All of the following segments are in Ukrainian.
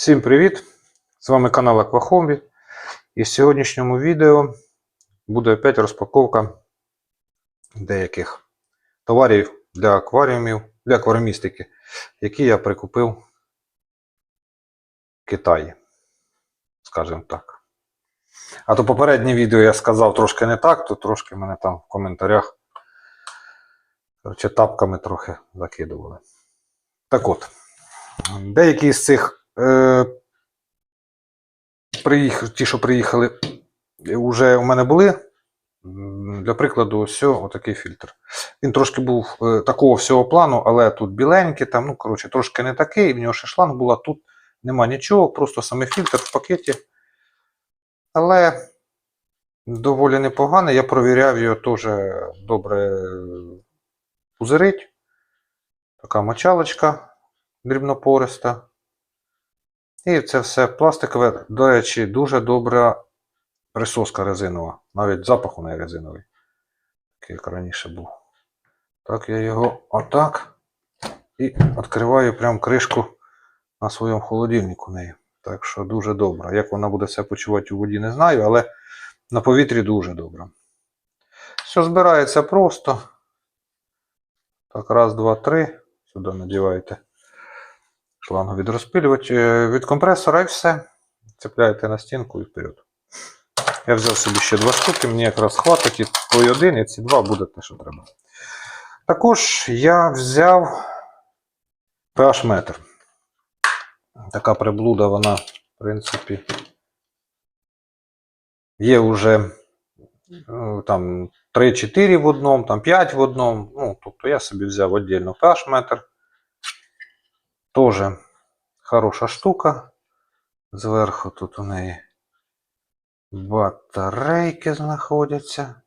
Всім привіт! З вами канал Аквахомбі. І в сьогоднішньому відео буде опять розпаковка деяких товарів для акваріумів, для акваріумістики, які я прикупив в Китаї. Скажімо так. А то попереднє відео я сказав трошки не так, то трошки мене там в коментарях коротше, тапками трохи закидували. Так от, деякі з цих е, приїх... ті, що приїхали, вже у мене були. Для прикладу, ось отакий фільтр. Він трошки був е, такого всього плану, але тут біленький, там, ну, коротше, трошки не такий, в нього ще шланг була, тут нема нічого, просто саме фільтр в пакеті. Але доволі непоганий. Я провіряв його теж добре пузирить. Така мочалочка дрібнопориста. І це все пластикове, до речі, дуже добра присоска резинова. Навіть запах у неї резиновий. Як раніше був. Так, я його отак. І відкриваю прям кришку на своєму холодильнику нею. Так що дуже добре. Як вона буде себе почувати у воді, не знаю, але на повітрі дуже добре. Все збирається просто. Так, раз, два, три. Сюди надіваєте шлангу від розпилювач, е, від компресора і все. Цепляєте на стінку і вперед. Я взяв собі ще два штуки, мені якраз хватить і той один, і ці два буде те, що треба. Також я взяв pH-метр. Така приблуда, вона, в принципі, є вже е, там 3-4 в одному, там 5 в одному. Ну, тобто я собі взяв віддільно pH-метр. Тоже хороша штука. Зверху тут у неї батарейки знаходяться.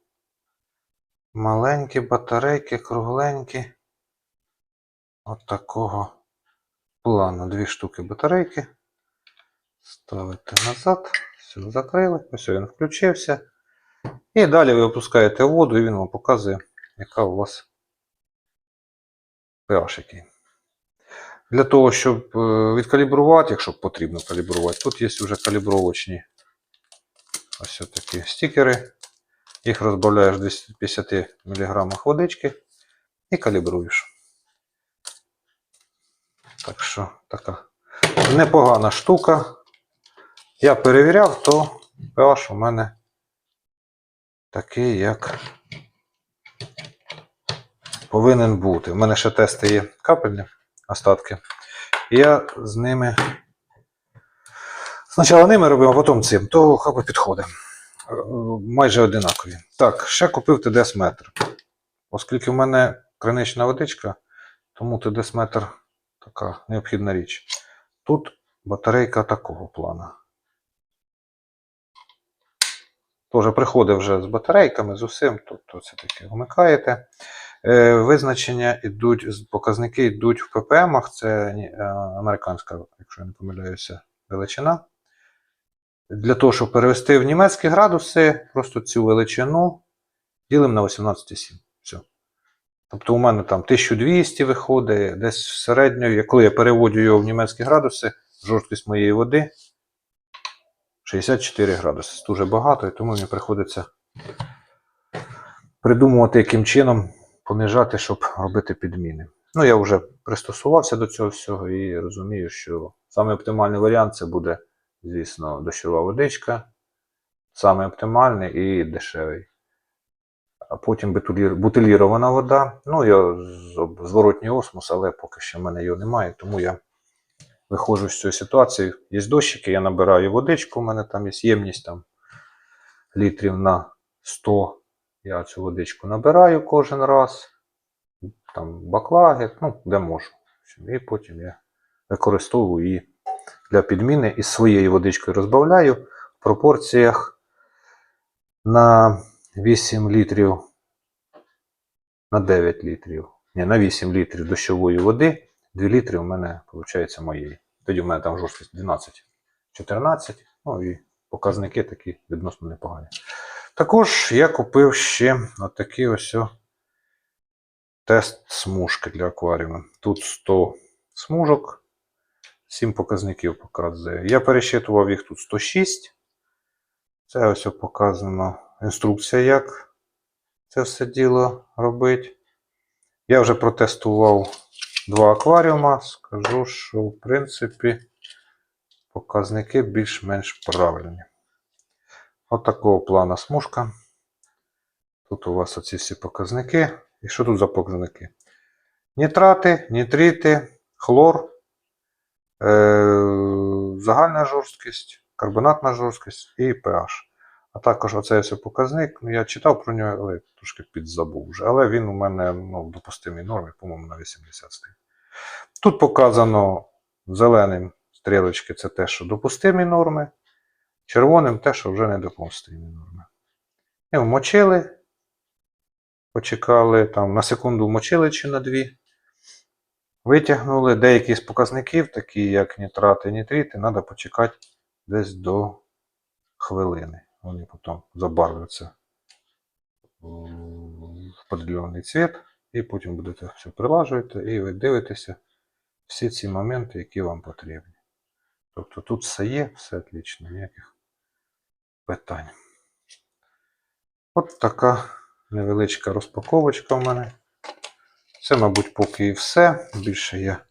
Маленькі батарейки, кругленькі. От такого плану. Дві штуки батарейки. Ставите назад. Все, закрили. Ось він включився. І далі ви опускаєте воду, і він вам показує, яка у вас pH який. Для того, щоб е, відкалібрувати, якщо потрібно калібрувати, тут є вже калібровочні ось такі стікери. Їх розбавляєш в 250 мг водички і калібруєш. Так що така непогана штука. Я перевіряв, то pH у мене такий, як повинен бути. У мене ще тести є капельні остатки. Я з ними. Спочатку ними робив, а потім цим, то хапа підходить. Майже одинакові. Так, ще купив ТДС метр. Оскільки в мене кринична водичка, тому ТДС метр така необхідна річ. Тут батарейка такого плану. Тоже приходить вже з батарейками, з усім, тобто це таке вмикаєте. Е, Визначення йдуть, показники йдуть в ppm це е, американська, якщо я не помиляюся, величина. Для того, щоб перевести в німецькі градуси, просто цю величину ділимо на 18,7. Все. Тобто у мене там 1200 виходить, десь в середньо, коли я переводжу його в німецькі градуси, жорсткість моєї води 64 градуси. Це дуже багато, і тому мені приходиться придумувати, яким чином понижати, щоб робити підміни. Ну, я вже пристосувався до цього всього і розумію, що саме оптимальний варіант це буде, звісно, дощова водичка. Саме оптимальний і дешевий. А потім бутилір- бутилірована вода. Ну, я зворотній осмос, але поки що в мене його немає, тому я виходжу з цієї ситуації. Є дощики, я набираю водичку, у мене там є ємність там, літрів на 100. Я цю водичку набираю кожен раз. Там баклаги, ну, де можу. І потім я використовую її для підміни із своєю водичкою розбавляю в пропорціях на 8 літрів, на 9 літрів. Ні, на 8 літрів дощової води, 2 літри у мене виходить моєї. Тоді в мене там жорсткість 12-14. Ну і показники такі відносно непогані. Також я купив ще отакі ось тест смужки для акваріуму. Тут 100 смужок. 7 показників показує. Я пересчитував їх тут 106. Це ось показано інструкція, як це все діло робить. Я вже протестував два акваріума. Скажу, що в принципі показники більш-менш правильні. От такого плана смужка. Тут у вас оці всі показники. І що тут за показники? Нітрати, нітрити, хлор, е- загальна жорсткість, карбонатна жорсткість і pH. А також оцей ось показник. Ну, я читав про нього, але трошки підзабув вже. Але він у мене ну, в допустимій нормі, по-моєму, на 80 стоїть. Тут показано зеленим стрілочки це те, що допустимі норми, червоним те, що вже недопустимі норми. І вмочили, почекали там на секунду вмочили чи на дві. Витягнули деякі з показників, такі як нітрати, нітрити, треба почекати десь до хвилини. Вони потім забарвляться в подільований цвіт, і потім будете все прилажувати, і ви дивитеся всі ці моменти, які вам потрібні. Тобто тут все є, все отлично, ніяких питань. От така невеличка розпаковочка в мене. Це, мабуть, поки і все. Більше я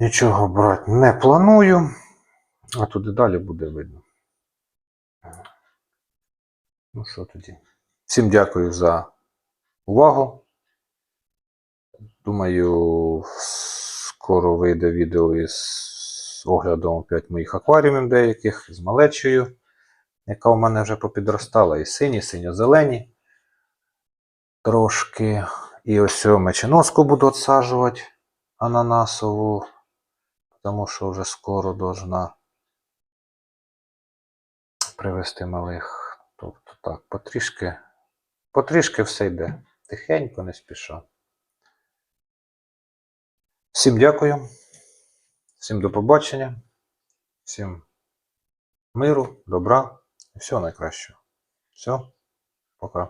нічого брати не планую. А туди далі буде видно. Ну що тоді? Всім дякую за увагу. Думаю, скоро вийде відео із оглядом опять моїх акваріумів деяких, з малечею, яка у мене вже попідростала. І сині, синьо-зелені. Трошки. І ось меченоску буду відсаджувати ананасову, тому що вже скоро должна привезти малих. Тобто так, потрішки, потрішки все йде. Тихенько, не спіша. Всім дякую. Всім до побачення. Всім миру, добра і всього найкращого. Все, пока.